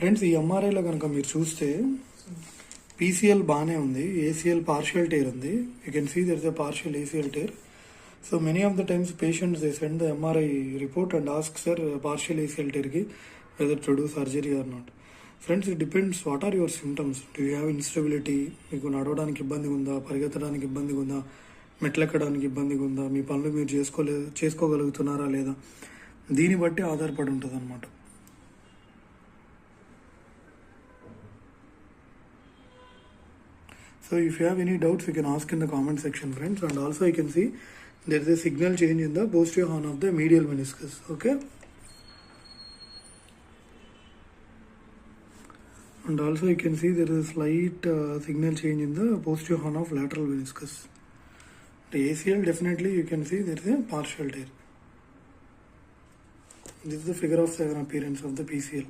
Friends ఈ ఎంఆర్ఐలో కనుక మీరు చూస్తే పీసీఎల్ బాగానే ఉంది. ఏసీఎల్ పార్షియల్ టేర్ ఉంది. You can see there is a partial ACL tear so many of the times patients they send the MRI report and ask sir partial ACL టేర్కి whether to do surgery or not friends it depends what are your symptoms do you have instability మీకు నడవడానికి ఇబ్బందిగా ఉందా? పరిగెత్తడానికి ఇబ్బందిగా ఉందా? మెట్లెక్కడానికి ఇబ్బందిగా ఉందా? మీ పనులు మీరు చేసుకోలేదు చేసుకోగలుగుతున్నారా లేదా? దీన్ని బట్టి ఆధారపడి ఉంటుంది అనమాట So if you have any doubts, you can ask in the comment section, friends. And also you can see there is a signal change in the posterior horn of the medial meniscus. Okay. And also you can see there is a slight uh, signal change in the posterior horn of lateral meniscus. The ACL definitely you can see there is a partial tear. This is the figure of seven appearance of the PCL.